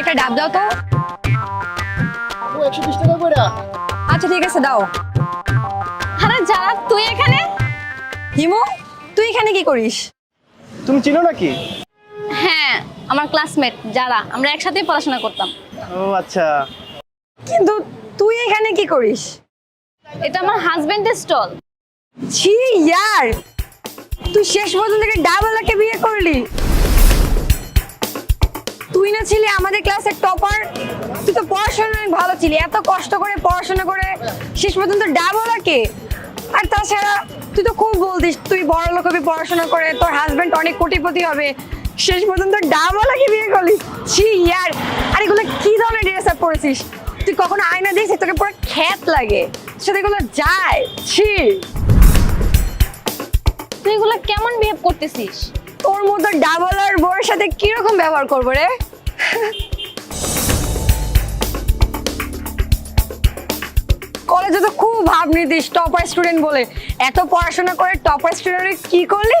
একটা ডাব দাও তো। একশো বিশ টাকা করে আচ্ছা ঠিক আছে দাও। যারা তুই এখানে? হিমু তুই এখানে কি করিস? তুমি চিনো নাকি? হ্যাঁ আমার ক্লাসমেট যারা আমরা একসাথেই পড়াশোনা করতাম। ও আচ্ছা। কিন্তু তুই এখানে কি করিস? এটা আমার হাজবেন্ডের স্টল ছি ইয়ার! তুই শেষ পর্যন্ত ডাবলাকে বিয়ে করলি? তুই না ছিলি আমাদের ক্লাসের টপার তুই তো পড়াশোনা অনেক ভালো ছিলি এত কষ্ট করে পড়াশোনা করে শেষ পর্যন্ত ডাবলাকে আর তাছাড়া তুই তো খুব বলতিস তুই বড় লোক হবি পড়াশোনা করে তোর হাজব্যান্ড অনেক কোটিপতি হবে শেষ পর্যন্ত ডাবলাকে বিয়ে করলি? ছি ইয়ার আর এগুলো কি ধরনের ড্রেস আপ করেছিস তুই কখনো আয়না দিয়েছিস তোকে পুরো খ্যাত লাগে সাথে এগুলো যায় ছি। তুই এগুলো কেমন বিহেভ করতেছিস? তোর মতো ডাবল আর বউয়ের সাথে কীরকম ব্যবহার করব রে? কলেজে তো খুব ভাব নিতিস টপার স্টুডেন্ট বলে। এত পড়াশোনা করে টপার স্টুডেন্ট কি করলি?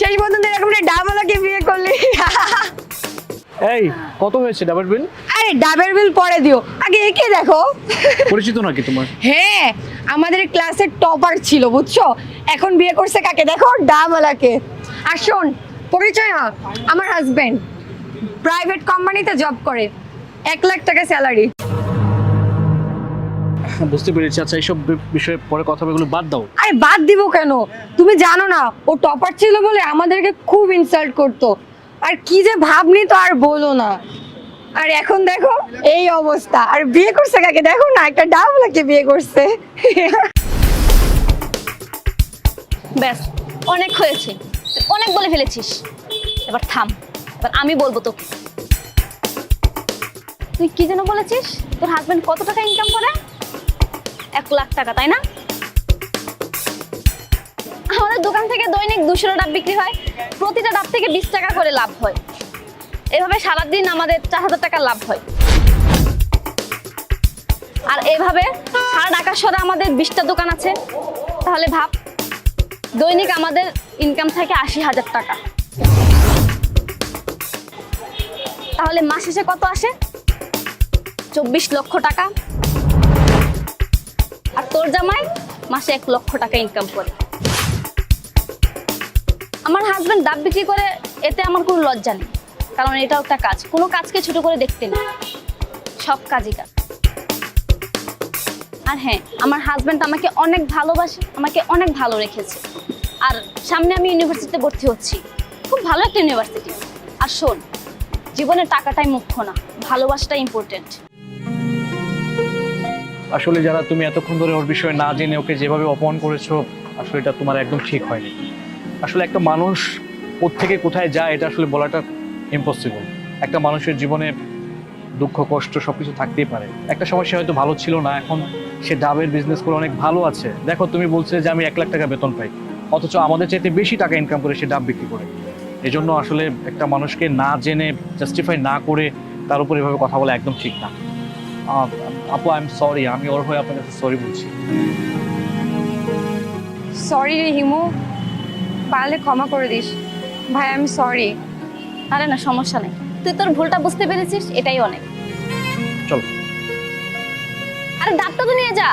শেষ পর্যন্ত এরকম ডাবলাকে বিয়ে করলি। এই কত হয়েছে ডাবল বিল আরে ডাবের বিল পরে দিও। আগে একে দেখো। পরিচিত নাকি তোমার? হ্যাঁ আমাদের ক্লাসের টপার ছিল বুঝছ? এখন বিয়ে করছে কাকে? দেখো ডাবলাকে আর শোন পরিচয় না আমার হাজবেন্ড প্রাইভেট কোম্পানিতে জব করে। এক লাখ টাকা স্যালারি বুঝতে পেরেছি। আচ্ছা এইসব বিষয়ে পরে কথা বলে বাদ দাও। আরে বাদ দিব কেন? তুমি জানো না ও টপার ছিল বলে আমাদেরকে খুব ইনসাল্ট করতো। আর কি যে ভাব নিত আর বলো না। আর এখন দেখো এই অবস্থা। আর বিয়ে করছে কাকে? দেখো না একটা ডাবলাকে বিয়ে করছে। ব্যাস অনেক হয়েছে। অনেক বলে ফেলেছিস। এবার থাম। এবার আমি বলব তোকে। তুই কি যেন বলেছিস? তোর হাজবেন্ড কত টাকা ইনকাম করে? এক লাখ টাকা, তাই না? আমাদের দোকান থেকে দৈনিক দুশো ডাব বিক্রি হয়। প্রতিটা ডাব থেকে বিশ টাকা করে লাভ হয়। এভাবে সারাদিন আমাদের চার হাজার টাকা লাভ হয়। আর এভাবে সারা ঢাকা শহরে আমাদের বিশটা দোকান আছে। তাহলে ভাব, দৈনিক আমাদের ইনকাম থাকে আশি হাজার টাকা। তাহলে মাস শেষে কত আসে? চব্বিশ লক্ষ টাকা। আর তোর জামাই মাসে এক লক্ষ টাকা ইনকাম করে। আমার হাজবেন্ড ডাব বিক্রি করে, এতে আমার কোনো লজ্জা নেই। কারণ এটাও একটা কাজ। কোনো কাজকে ছোট করে দেখতে নেই। সব কাজই কাজ আর হ্যাঁ আমার হাজব্যান্ড আমাকে অনেক ভালোবাসে, আমাকে অনেক ভালো রেখেছে। আর সামনে আমি ইউনিভার্সিটিতে ভর্তি হচ্ছি। খুব ভালো একটা ইউনিভার্সিটি আর শোন জীবনে টাকাটাই মুখ্য না, ভালোবাসাটাই ইম্পর্টেন্ট আসলে যারা তুমি এতক্ষণ ধরে ওর বিষয়ে না জেনে ওকে যেভাবে অপমান করেছ, আসলে এটা তোমার একদম ঠিক হয়নি। আসলে একটা মানুষ থেকে কোথায় যায়, এটা আসলে বলাটা ইম্পসিবল একটা মানুষের জীবনে দুঃখ, কষ্ট সবকিছু থাকতেই পারে। একটা সময় সে হয়তো ভালো ছিল না, এখন সে ডাবের বিজনেস করে অনেক ভালো আছে। দেখো, তুমি বলছিলে যে আমি এক লাখ টাকা বেতন পাই, অথচ আমাদের চাইতে বেশি টাকা ইনকাম করে সে ডাব বিক্রি করে। এই জন্য আসলে একটা মানুষকে না জেনে জাস্টিফাই না করে তার উপর এভাবে কথা বলা একদম ঠিক না। আপু আই এম সরি আমি ওর হয়ে আপনার কাছে সরি বলছি। সরি রে হিমু পারলে ক্ষমা করে দিস। ভাই আমি সরি আরে না সমস্যা নেই। তুই তোর ভুলটা বুঝতে পেরেছিস? এটাই অনেক। চল। আরে ডাক্তার তো নিয়ে যা।